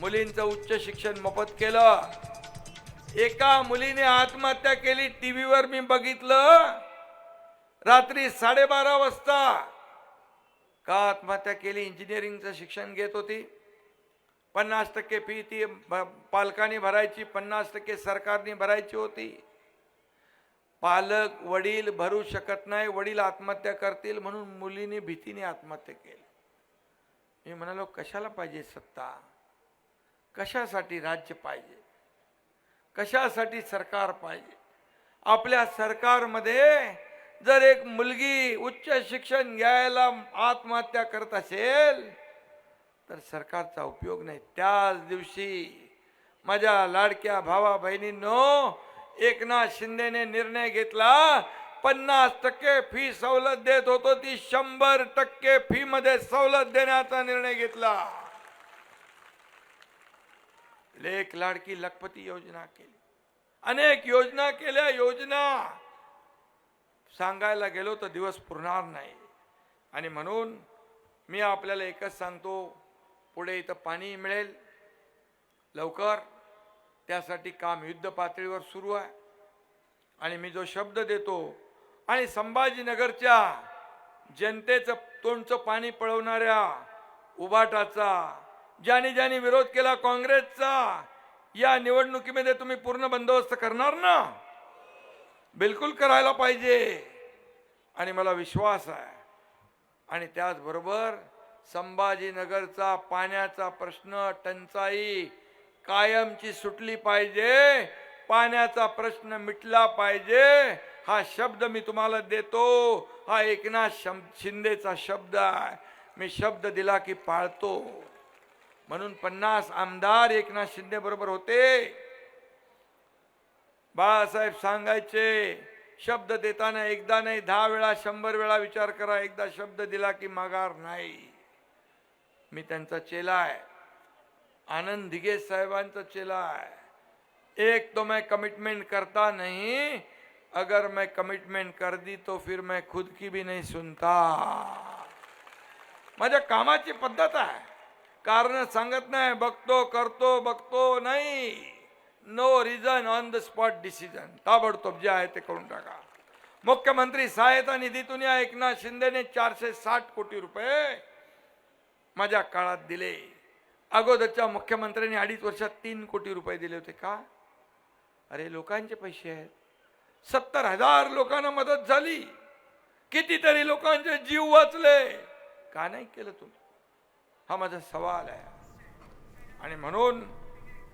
मुलींचं उच्च शिक्षण मोफत केलं. एका मुलीने आत्महत्या केली टीव्हीवर मी बघितलं. रात्री साडेबारा वाजता का आत्महत्या केली? इंजिनिअरिंगचं शिक्षण घेत होती. पन्नास टक्के फी ती पालकांनी भरायची पन्नास टक्के सरकारने भरायची होती. पालक वडील भरू शकत नाही वडील आत्महत्या करतील म्हणून मुलीने भीतीने आत्महत्या केली. मी म्हणालो कशाला पाहिजे सत्ता? कशासाठी राज्य पाहिजे? कशासाठी सरकार पाहिजे? आपल्या सरकारमध्ये जर एक मुलगी उच्च शिक्षण घ्यायला आत्महत्या करत असेल तर सरकारचा उपयोग नाही. त्याच दिवशी माझ्या लाडक्या भावा बहिणींनो एकनाथ शिंदेने निर्णय घेतला पन्नास टक्के फी सवलत देत होतो. ती शंभर टक्के फी मध्ये सवलत देण्याचा निर्णय घेतला. लेख लाडकी लखपती योजना केली. अनेक योजना केल्या योजना सांगायला गेलो तर दिवस पुरणार नाही. आणि म्हणून मी आपल्याला एकच सांगतो पुढे इथं पाणी मिळेल लवकर. त्यासाठी काम युद्ध पातळीवर सुरू आहे. आणि मी जो शब्द देतो आणि संभाजीनगरच्या जनतेचं तोंडचं पाणी पळवणाऱ्या उबाटाचा ज्याने ज्याने विरोध केला काँग्रेसचा या निवडणुकीमध्ये तुम्ही पूर्ण बंदोबस्त करणार ना? बिलकुल करायला पाहिजे. आणि मला विश्वास आहे. आणि त्याचबरोबर संभाजीनगरचा पाण्याचा प्रश्न टंचाई कायमची सुटली पाहिजे. पाण्याचा प्रश्न मिटला पाहिजे. हा शब्द मी तुम्हाला देतो. हा एकनाथ शिंदेचा शब्द आहे. मी शब्द दिला की पाळतो. म्हणून पन्नास आमदार एकनाथ शिंदे बरोबर होते. बाळासाहेब सांगायचे शब्द देताना एकदा नाही दहा वेळा शंभर वेळा विचार करा एकदा शब्द दिला की माघार नाही. मी त्यांचा चेला आहे. आनंद दिघे साहेबांचा चेला आहे. एक तो मैं कमिटमेंट करता नहीं. अगर मैं कमिटमेंट कर दी तो फिर मैं खुद की भी नहीं सुनता. माझ्या कामाची पद्धत आहे. कारण सांगत नाही बघतो करतो बघतो नाही. No reason on the spot decision ताबडतोब जे आहे ते करून टाका. मुख्यमंत्री सहायता निधीतून या एकनाथ शिंदेने चारशे साठ कोटी रुपये माझ्या काळात दिले. अगोदरच्या मुख्यमंत्र्यांनी अडीच वर्षात तीन कोटी रुपये दिले होते का? अरे लोकांचे पैसे आहेत. सत्तर हजार लोकांना मदत झाली. कितीतरी लोकांचे जीव वाचले. का नाही केलं तुम्ही? हा माझा सवाल आहे. आणि म्हणून